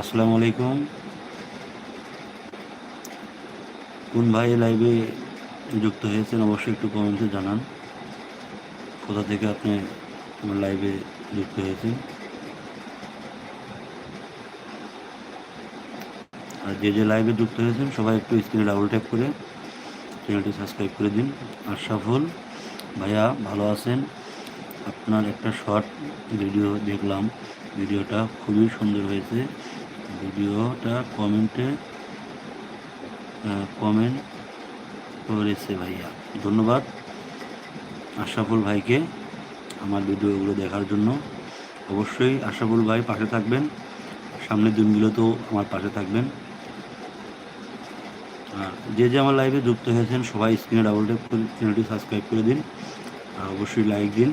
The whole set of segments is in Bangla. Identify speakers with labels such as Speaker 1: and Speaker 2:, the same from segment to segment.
Speaker 1: আসসালামু আলাইকুম। কোন ভাই লাইভে যুক্ত হয়েছেন অবশ্যই একটু কমেন্টে জানান। কোথা থেকে আপনি আমার লাইভে যুক্ত হয়েছেন? আর যে যে লাইভে যুক্ত হয়েছেন, সবাই একটু স্ক্রিনে ডাবল ট্যাপ করে চ্যানেলটি সাবস্ক্রাইব করে দিন। আর আশরাফুল ভাইয়া ভালো আছেন? আপনার একটা শর্ট ভিডিও দেখলাম। ভিডিওটা খুবই সুন্দর হয়েছে। ভিডিওটা কমেন্টে কমেন্ট করেছে ভাইয়া। ধন্যবাদ আশাফুল ভাইকে আমার ভিডিওগুলো দেখার জন্য। অবশ্যই আশাফুল ভাই পাশে থাকবেন, সামনের দিনগুলোতেও আমার পাশে থাকবেন। আর যে যে আমার লাইভে যুক্ত হয়েছেন, সবাই স্ক্রিনে ডাবল ট্যাপ করে চ্যানেলটি সাবস্ক্রাইব করে দিন, আর অবশ্যই লাইক দিন,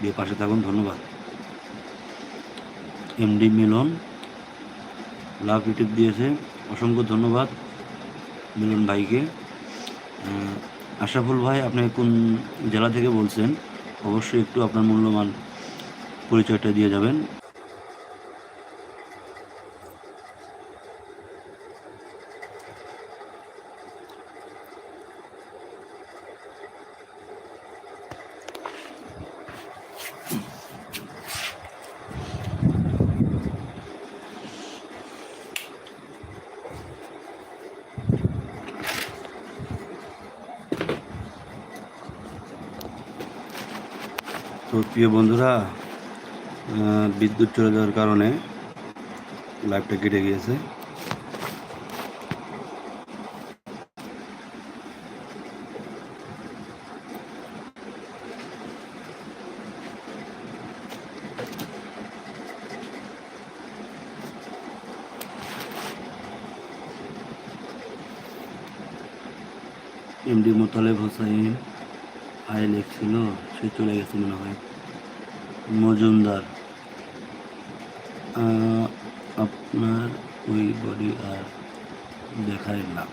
Speaker 1: দিয়ে পাশে থাকুন, ধন্যবাদ। এমডি মিলন লাভ ইউটিউব দিয়েছে। অসংখ্য ধন্যবাদ মিলন ভাইকে। আশাফুল ভাই, আপনি কোন জেলা থেকে বলছেন? অবশ্যই একটু আপনার মূল্যবান পরিচয়টা দিয়ে যাবেন তো প্রিয় বন্ধুরা বিদ্যুৎ চলে যাওয়ার কারণে লাইভটা কেটে গিয়েছে। এমডি মোতালেব হোসাইন আয় লেখছিল সে চলে গেছে মনে হয়। মজুমদার। আপনার ওই বডি আর দেখায় না।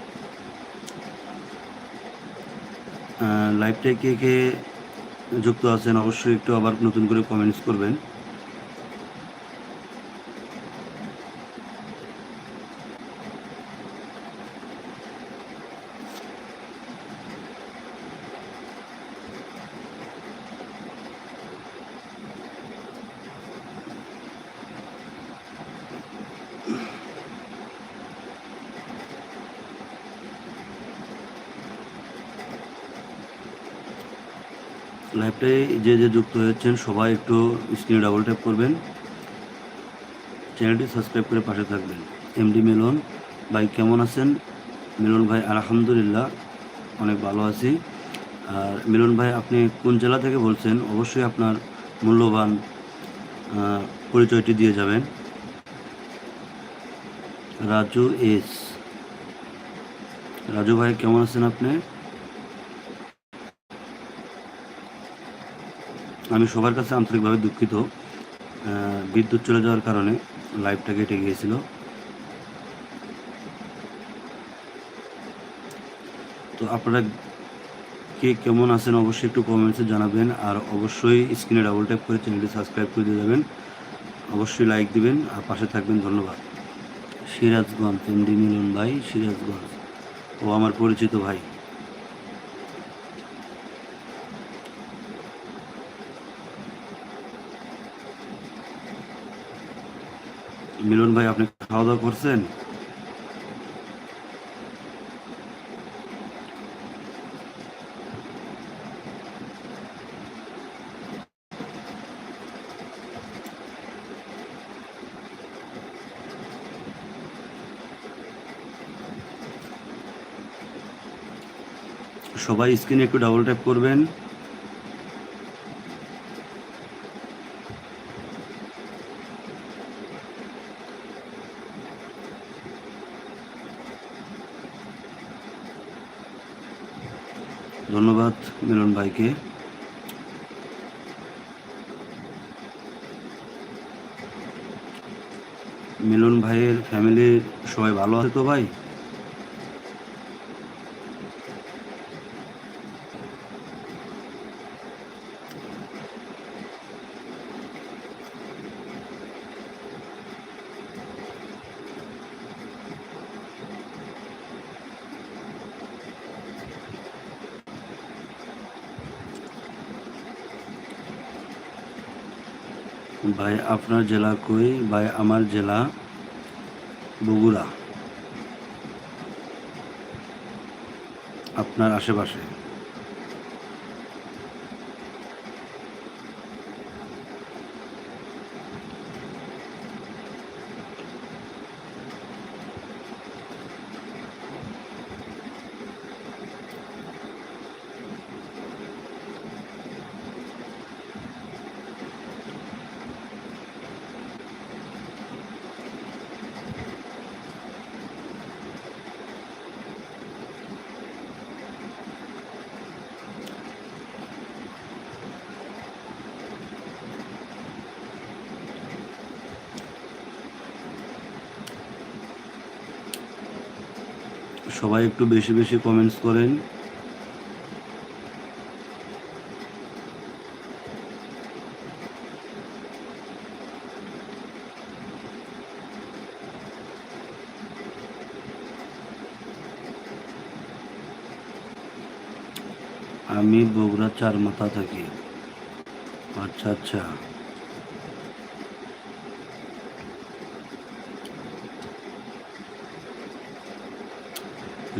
Speaker 1: লাইভটায় কে কে যুক্ত আছেন অবশ্যই একটু আবার নতুন করে কমেন্টস করবেন। লাইভটায় যে যে যুক্ত হয়েছেন, সবাই একটু স্ক্রিনে ডাবল ট্যাপ করবেন। চ্যানেলটি সাবস্ক্রাইব করে পাশে থাকবেন। এমডি মিলন ভাই কেমন আছেন? মিলন ভাই, আলহামদুলিল্লাহ, অনেক ভালো আছি। আর মিলন ভাই, আপনি কোন জেলা থেকে বলছেন? অবশ্যই আপনার মূল্যবান পরিচয়টি দিয়ে যাবেন। রাজু এস। রাজু ভাই, কেমন আছেন আপনি? আমি সবার কাছে আন্তরিকভাবে দুঃখিত বিদ্যুৎ চলে যাওয়ার কারণে লাইভটা কেটে গিয়েছিল। তো আপনারা কে কেমন আছেন অবশ্যই একটু কমেন্টসে জানাবেন, আর অবশ্যই স্ক্রিনে ডাবল ট্যাপ করে চ্যানেলটি সাবস্ক্রাইব করে দিয়ে যাবেন। অবশ্যই লাইক দিবেন, আর পাশে থাকবেন, ধন্যবাদ। সিরাজগঞ্জ এমডি মিলন ভাই, সিরাজগঞ্জ। ও আমার পরিচিত ভাই। মিলন ভাই আপনি খাওয়া দাওয়া করছেন? সবাই স্ক্রিনে একটু ডাবল ট্যাপ করবেন। ধন্যবাদ মিলন ভাইকে। মিলন ভাইয়ের ফ্যামিলির সবাই ভালো আছে তো ভাই? ভাই আপনার জেলা কই? ভাই আমার জেলা বগুড়া। আপনার আশেপাশে। সবাই একটু বেশি বেশি কমেন্টস করেন। আমি বগুড়া চার মাথা থাকি। আচ্ছা আচ্ছা।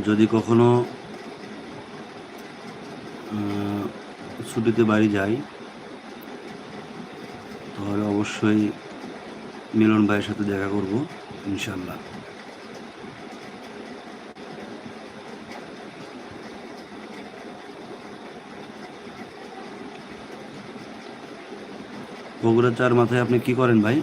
Speaker 1: যদি কখনো ছুটিতে বাড়ি যাই, তাহলে অবশ্যই মিলন ভাইয়ের সাথে দেখা করব ইনশাল্লাহ বগুড়া চার মাথায় আপনি কি করেন ভাই?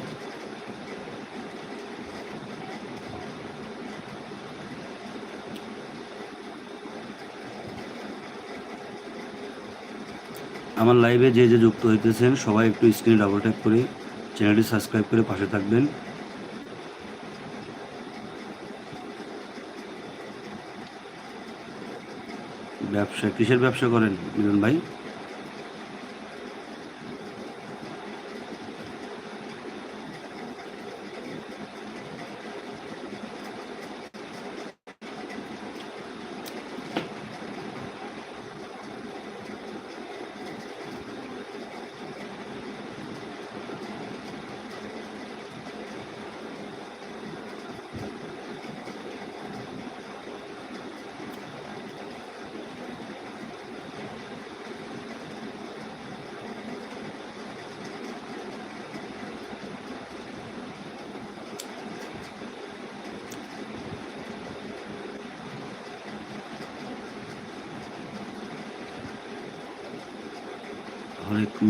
Speaker 1: আমার লাইভে যে যে যুক্ত হইতেছেন, সবাই একটু স্ক্রিনে ডাবল ট্যাপ করে চ্যানেলটি সাবস্ক্রাইব করে পাশে থাকবেন। ব্যবসা, কিসের ব্যবসা করেন মিলন ভাই?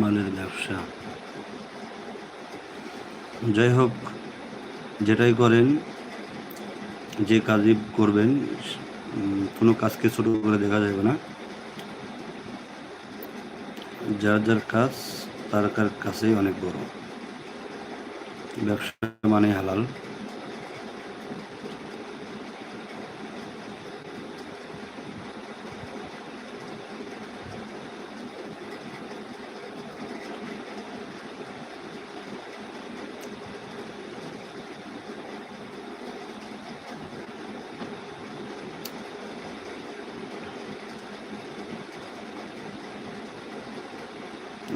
Speaker 1: মালের ব্যবসা। যাই হোক যেটাই করেন, যে কাজই করবেন কোনো কাজকে ছোট করে দেখা যাবে না। যার যার কাজ, তার কাছেই অনেক বড়। ব্যবসা মানে হালাল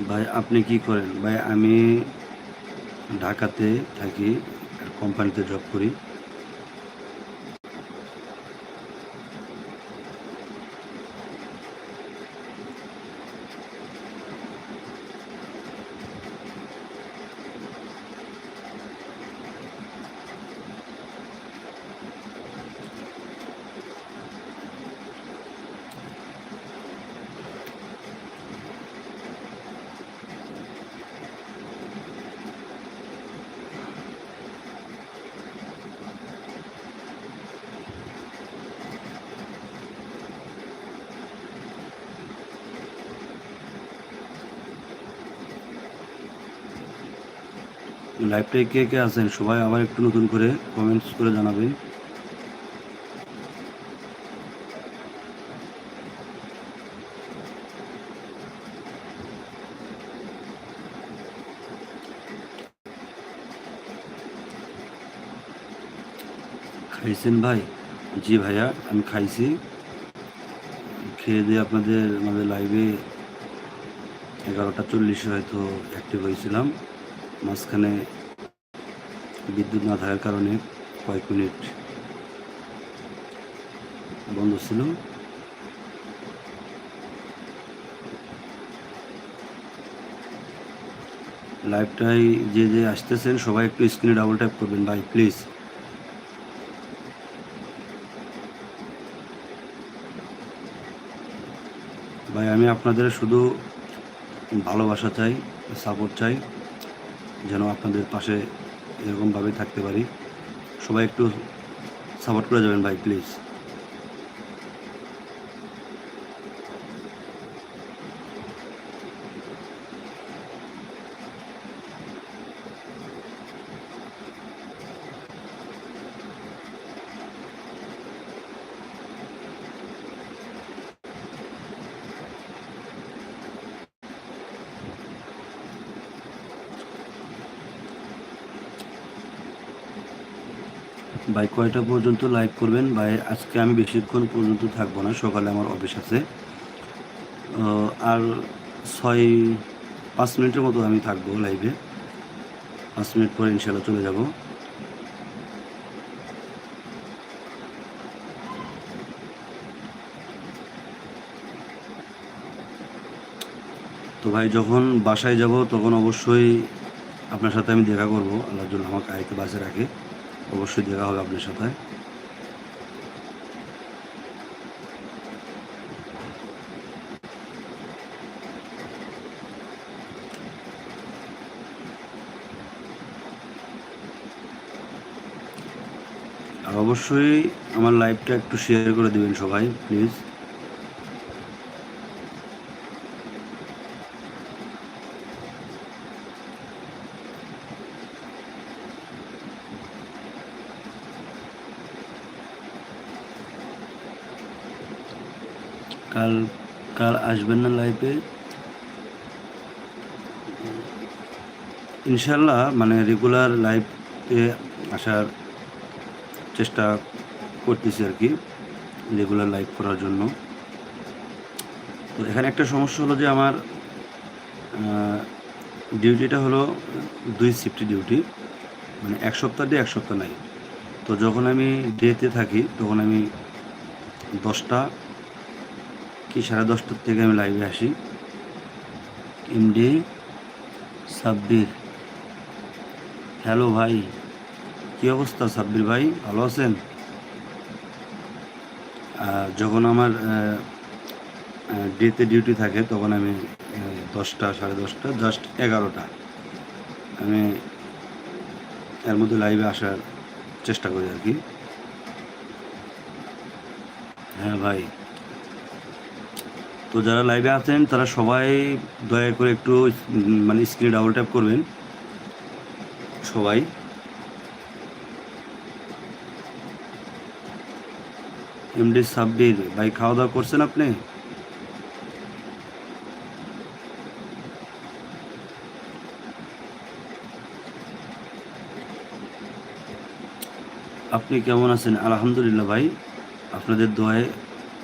Speaker 1: ভাই আপনি কি করেন? ভাই আমি ঢাকাতে থাকি কোম্পানিতে জব করি। লাইভটায় কে কে আছেন? সবাই আবার একটু নতুন করে কমেন্টস করে জানাবেন। খাইছেন ভাই? জি ভাইয়া, আমি খাইছি। খেয়ে দিয়ে আপনাদের আমাদের লাইভে এগারোটা চল্লিশে হয়তো অ্যাক্টিভ হয়েছিলাম। মাঝখানে বিদ্যুৎ না থাকার কারণে কয়েক মিনিট বন্ধ ছিল। লাইভটাই যে যে আসতেছেন, সবাই একটু স্ক্রিনে ডাবল ট্যাপ করবেন ভাই প্লিজ ভাই, আমি আপনাদের শুধু ভালোবাসা চাই সাপোর্ট চাই। যেন আপনাদের পাশে এরকমভাবে থাকতে পারি। সবাই একটু সাপোর্ট করে যাবেন ভাই প্লিজ ভাই, কয়টা পর্যন্ত লাইভ করবেন? ভাই, আজকে আমি বেশিক্ষণ পর্যন্ত থাকব না, সকালে আমার অফিস আছে। আর ছয়, পাঁচ মিনিটের মতো আমি থাকব লাইভে পাঁচ মিনিট পরে ইনশাল্লাহ চলে যাব। তো ভাই, যখন বাসায় যাব, তখন অবশ্যই আপনার সাথে আমি দেখা করব। আল্লাহ আমাকে আইতে বাসে রাখে। অবশ্যই দেখা হবে আপনার সাথে। আর অবশ্যই আমার লাইভটা একটু শেয়ার করে দেবেন সবাই প্লিজ কাল কাল আসবেন না লাইভে ইনশাল্লাহ মানে রেগুলার লাইভে আসার চেষ্টা করতেছি আর কি রেগুলার লাইভ করার জন্য। তো এখানে একটা সমস্যা হলো যে আমার ডিউটিটা হলো দুই শিফট ডিউটি মানে এক সপ্তাহ ডে এক সপ্তাহ নাই। তো যখন আমি ডেতে থাকি, তখন আমি দশটা কি, সাড়ে দশটার থেকে আমি লাইভে আসি। এমডি সাব্বির। হ্যালো ভাই, কি অবস্থা সাব্বির ভাই? ভালো আছেন? যখন আমার ডেতে ডিউটি থাকে, তখন আমি দশটা, সাড়ে দশটা জাস্ট এগারোটা। আমি এর মধ্যে লাইভে আসার চেষ্টা করি আর কি। হ্যাঁ ভাই। তো যারা লাইভে আছেন, তারা সবাই দয়া করে একটু মানে স্ক্রিনে ডাবল ট্যাপ করবেন। সবাই। এমডি সাব্বির ভাই খাওয়া দাওয়া করছেন আপনি? আপনি কেমন আছেন? আলহামদুলিল্লাহ ভাই। আপনাদের দোয়ায়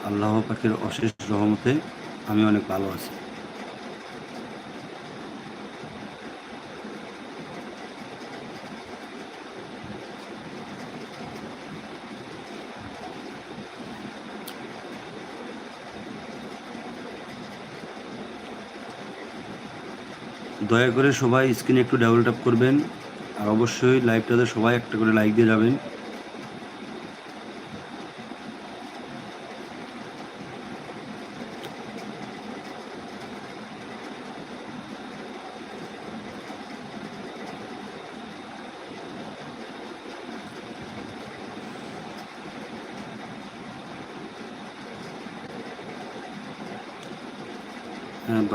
Speaker 1: আল্লাহ পাখির অশেষ রহমতে আমি অনেক ভালো আছি। দয়া করে সবাই স্ক্রিনে একটু ডাবল ট্যাপ করবেন, আর অবশ্যই লাইভটাতে সবাই একটা করে লাইক দিয়ে যাবেন।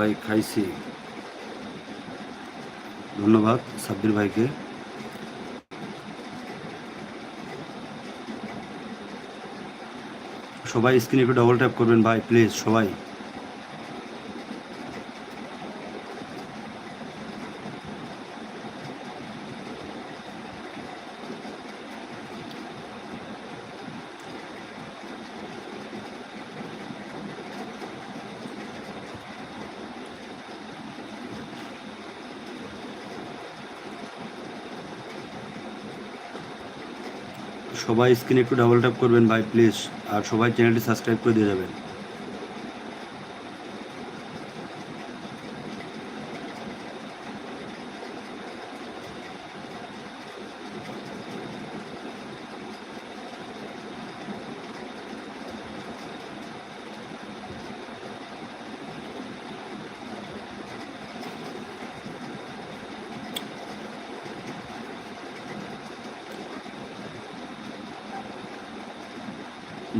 Speaker 1: ভাই খাইছি। ধন্যবাদ সাব্বির ভাইকে। সবাই স্ক্রিনে একটু ডবল ট্যাপ করবেন ভাই প্লিজ সবাই। সবাই স্ক্রিনে একটু ডাবল ট্যাপ করবেন ভাই প্লিজ আর সবাই চ্যানেলটি সাবস্ক্রাইব করে দিয়ে যাবেন।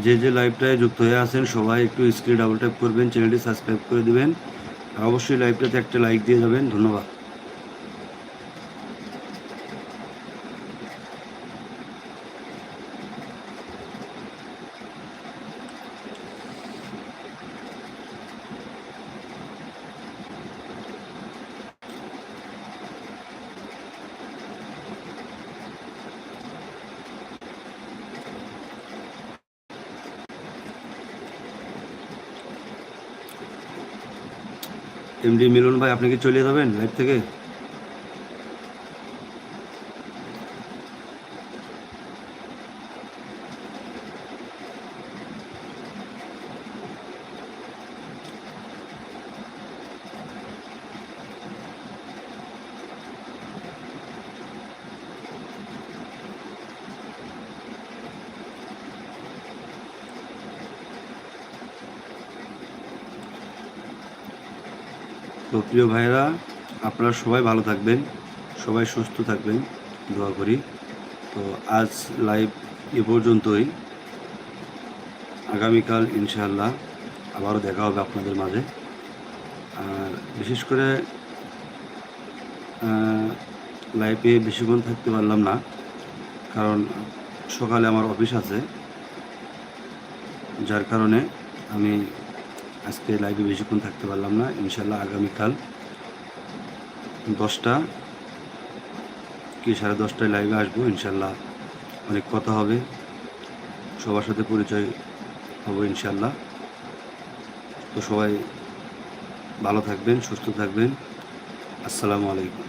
Speaker 1: যে যে লাইভটায় যুক্ত হয়ে আছেন, সবাই একটু স্ক্রিনে ডাবল ট্যাপ করবেন চ্যানেলটি সাবস্ক্রাইব করে দেবেন। অবশ্যই লাইভটাতে একটা লাইক দিয়ে যাবেন। ধন্যবাদ। এমডি মিলন ভাই আপনি কি চলে যাবেন লাইভ থেকে? তো প্রিয় ভাইয়েরা, আপনারা সবাই ভালো থাকবেন, সবাই সুস্থ থাকবেন, দোয়া করি। তো আজ লাইভ এ পর্যন্তই। আগামীকাল ইনশাআল্লাহ আবারও দেখা হবে আপনাদের মাঝে। আর বিশেষ করে লাইফে বেশিক্ষণ থাকতে পারলাম না, কারণ সকালে আমার অফিস আছে, যার কারণে আমি আজকে লাইভে বেশিক্ষণ থাকতে পারলাম না ইনশাল্লাহ আগামীকাল দশটা কি সাড়ে দশটায় লাইভে আসব ইনশাল্লাহ অনেক কথা হবে, সবার সাথে পরিচয় হব ইনশাল্লাহ তো সবাই ভালো থাকবেন, সুস্থ থাকবেন, আসসালামু আলাইকুম।